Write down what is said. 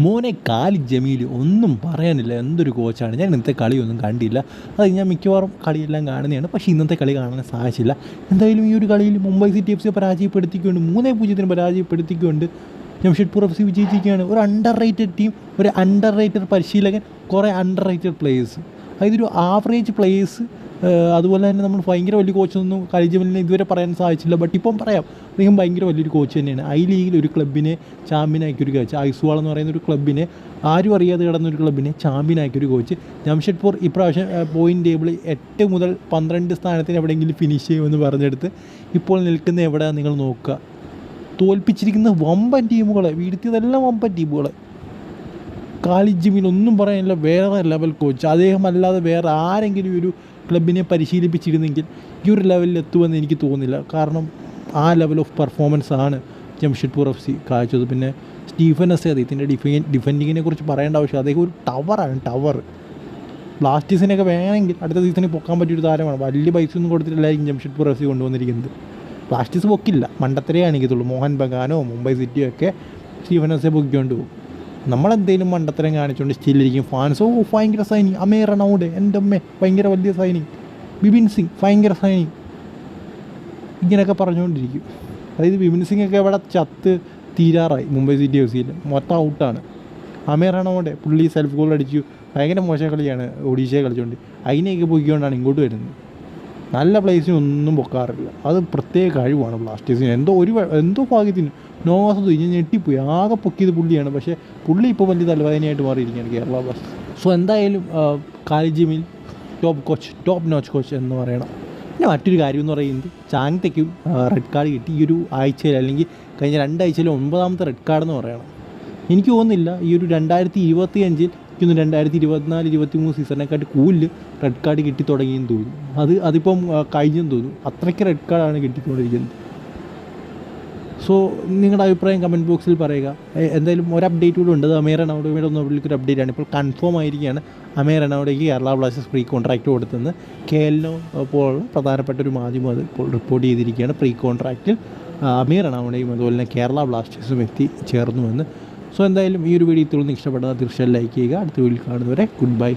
മോനെ കാലി ജമീൽ ഒന്നും പറയാനില്ല. എന്തൊരു കോച്ചാണ്. ഞാൻ ഇന്നത്തെ കളിയൊന്നും കണ്ടില്ല. അത് ഞാൻ മിക്കവാറും കളിയെല്ലാം കാണുന്നതാണ്. പക്ഷേ ഇന്നത്തെ കളി കാണാൻ സാധിച്ചില്ല. എന്തായാലും ഈ ഒരു കളിയിൽ മുംബൈ സിറ്റി എഫ് സിയെ പരാജയപ്പെടുത്തിക്കൊണ്ട് മൂന്നേ പൂജ്യത്തിന് പരാജയപ്പെടുത്തിക്കൊണ്ട് ജംഷഡ്പൂർ എഫ് സി വിജയിച്ചിരിക്കുകയാണ്. ഒരു അണ്ടർ റേറ്റഡ് ടീം ഒരു അണ്ടർ റേറ്റഡ് പരിശീലകൻ കുറേ അണ്ടർ റേറ്റഡ് പ്ലേയേഴ്സ് അതായത് ഒരു ആവറേജ് പ്ലേയേഴ്സ് അതുപോലെ തന്നെ നമ്മൾ ഭയങ്കര വലിയ കോച്ചൊന്നും കളിജമലിനെ ഇതുവരെ പറയാൻ സാധിച്ചില്ല. ബട്ട് ഇപ്പം പറയാം അദ്ദേഹം ഭയങ്കര വലിയൊരു കോച്ച് തന്നെയാണ്. ഐ ലീഗിൽ ഒരു ക്ലബിനെ ചാമ്പ്യനാക്കിയൊരു കോച്ച് ഐസ്വാൾ എന്ന് പറയുന്ന ഒരു ക്ലബിനെ ആരും അറിയാതെ കിടന്ന ഒരു ക്ലബിനെ ചാമ്പ്യനാക്കിയൊരു കോച്ച് ജംഷഡ്പൂർ ഇപ്രാവശ്യം പോയിന്റ് ടേബിളിൽ എട്ട് മുതൽ പന്ത്രണ്ട് സ്ഥാനത്തിന് എവിടെയെങ്കിലും ഫിനിഷ് ചെയ്യുമെന്ന് പറഞ്ഞെടുത്ത് ഇപ്പോൾ നിൽക്കുന്ന എവിടെ നിങ്ങൾ നോക്കുക? തോൽപ്പിച്ചിരിക്കുന്ന വമ്പൻ ടീമുകളെ വീഴ്ത്തിയതെല്ലാം വമ്പൻ ടീമുകളെ കാലിജിമിൽ ഒന്നും പറയാനില്ല വേറെ ലെവൽ കോച്ച് അദ്ദേഹം അല്ലാതെ വേറെ ആരെങ്കിലും ഒരു ക്ലബിനെ പരിശീലിപ്പിച്ചിരുന്നെങ്കിൽ ഈ ഒരു ലെവലിൽ എത്തുമെന്ന് എനിക്ക് തോന്നുന്നില്ല. കാരണം ആ ലെവൽ ഓഫ് പെർഫോമൻസ് ആണ് ജംഷഡ്പൂർ എഫ് സി കാഴ്ചത് പിന്നെ സ്റ്റീഫൻ എസ് അദ്ദേഹത്തിന്റെ ഡിഫെ ഡിഫെൻഡിങ്ങിനെ കുറിച്ച് പറയേണ്ട ആവശ്യം അദ്ദേഹം ഒരു ടവറാണ് ടവർ ബ്ലാസ്റ്റേഴ്സിനൊക്കെ വേണമെങ്കിൽ അടുത്ത സീസണിൽ പൊക്കാൻ പറ്റിയൊരു താരമാണ്. വലിയ പൈസ ഒന്നും കൊടുത്തിട്ടില്ലായിരിക്കും ജംഷഡ്പൂർ എഫ് സി കൊണ്ടുവന്നിരിക്കുന്നത്. ബ്ലാസ്റ്റേഴ്സ് പൊക്കില്ല. മണ്ടത്തരേ കാണിക്കത്തുള്ളൂ മോഹൻ ബഗാനോ മുംബൈ സിറ്റിയോ ഒക്കെ സ്റ്റീഫൻ എസ് പൊക്കിക്കൊണ്ട് പോകും. നമ്മളെന്തെങ്കിലും മണ്ടത്തരം കാണിച്ചുകൊണ്ട് സ്റ്റില്ലിരിക്കും ഫാൻസ് ഓ ഭയങ്കര സൈനിങ് അമേ റണൗഡ് എന്റെ അമ്മേ ഭയങ്കര വലിയ സൈനിങ് ബിപിൻ സിംഗ് ഭയങ്കര സൈനിങ് ഇങ്ങനെയൊക്കെ പറഞ്ഞുകൊണ്ടിരിക്കും അതായത് ബിപിൻ സിംഗ് ഒക്കെ ഇവിടെ ചത്ത് തീരാറായി മുംബൈ സിറ്റി എഫ് സിയിൽ മൊത്തം ഔട്ടാണ് അമേ റണൗഡ് പുള്ളി സെൽഫ് ഗോൾ അടിച്ചു. ഭയങ്കര മോശം കളിയാണ് ഒഡീഷയെ കളിച്ചുകൊണ്ട് അതിനെയൊക്കെ പോയിക്കൊണ്ടാണ് ഇങ്ങോട്ട് വരുന്നത്. നല്ല പ്ലേസിന് ഒന്നും പൊക്കാറില്ല. അത് പ്രത്യേക കഴിവാണ് ബ്ലാസ്റ്റേഴ്സിന് എന്തോ ഒരു എന്തോ ഭാഗ്യത്തിന് നോവാസ് ഞാൻ ഞെട്ടിപ്പോയി. ആകെ പൊക്കിയത് പുള്ളിയാണ്. പക്ഷേ പുള്ളി ഇപ്പോൾ വലിയ തലവേദനയായിട്ട് മാറിയിരിക്കുകയാണ് കേരള ബ്ലാസ്റ്റേഴ്സ് സോ എന്തായാലും കാലിജിമിൽ top coach top notch coach എന്ന് പറയണം. പിന്നെ മറ്റൊരു കാര്യം എന്ന് പറയുന്നത് ചാങ്തയ്ക്കും റെഡ് കാർഡ് കിട്ടി. ഈ ഒരു ആഴ്ചയിൽ അല്ലെങ്കിൽ കഴിഞ്ഞ രണ്ടാഴ്ചയിൽ ഒമ്പതാമത്തെ റെഡ് കാർഡ് എന്ന് പറയണം. എനിക്ക് തോന്നുന്നില്ല ഈ ഒരു രണ്ടായിരത്തി ഇരുപത്തി അഞ്ചിൽ എനിക്കൊന്ന് രണ്ടായിരത്തി ഇരുപത്തിനാല് ഇരുപത്തി മൂന്ന് സീസണിനെക്കാട്ടി കൂടുതൽ റെഡ് കാർഡ് കിട്ടി തുടങ്ങിയെന്ന് തോന്നുന്നു. അത് അതിപ്പം കഴിഞ്ഞെന്ന് തോന്നുന്നു. അത്രയ്ക്ക് റെഡ് കാർഡാണ് കിട്ടിക്കൊണ്ടിരിക്കുന്നത്. സോ നിങ്ങളുടെ അഭിപ്രായം കമന്റ് ബോക്സിൽ പറയുക. എന്തായാലും ഒരു അപ്ഡേറ്റ് കൂടെ ഉണ്ട്. അത് അമീർ റണൗഡയുടെ ഒന്ന് ഒരു അപ്ഡേറ്റ് ആണ്. ഇപ്പോൾ കൺഫേം ആയിരിക്കുകയാണ് അമീർ റണൗഡയ്ക്ക് കേരള ബ്ലാസ്റ്റേഴ്സ് പ്രീ കോൺട്രാക്റ്റ് കൊടുത്തെന്ന് കെ എല്ലോ പോലുള്ള പ്രധാനപ്പെട്ട ഒരു മാധ്യമം അത് ഇപ്പോൾ റിപ്പോർട്ട് ചെയ്തിരിക്കുകയാണ്. പ്രീ കോൺട്രാക്റ്റിൽ അമീർ റണൗഡയും അതുപോലെ തന്നെ കേരള ബ്ലാസ്റ്റേഴ്സും എത്തി ചേർന്നുവെന്ന് സോ എന്തായാലും ഈ ഒരു വീഡിയോ ഇത്രയൊന്നും ഇഷ്ടപ്പെട്ടതാണ് തീർച്ചയായും ലൈക്ക് ചെയ്യുക. അടുത്ത വീഡിയോ കാണുന്നവരെ ഗുഡ് ബൈ